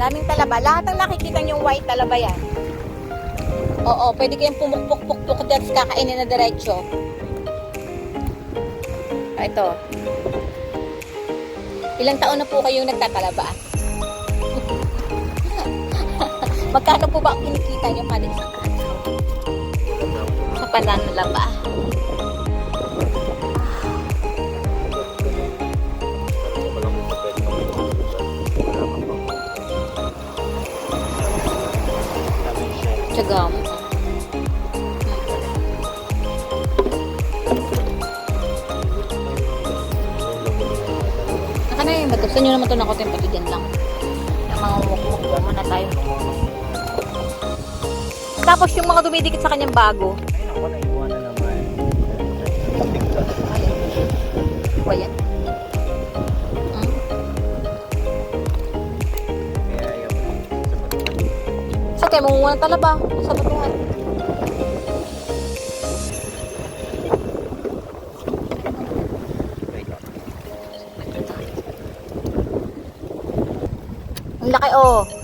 Daming talaba. Lahat ng nakikita niyong white talaba yan. Oo, pwede kayong pumukpuk-puk-puk dyan sa kakainin na diretsyo. Ah, Ito. Ilang taon na po kayong nagtatalaba? Magkano po ba ang kinikita niyo isang araw? Sa pananalaba. Tsaga mo. Naka na yun. Gusto nyo naman ito na kote pati dyan lang. Yung mga mukmuk muna tayo. Tapos yung mga dumidikit sa kanyang bago. Ay, naku, naiwan na naman. Ano ba Sa kayo, mungunga ng talaba. Sa batungan. Ang laki oh.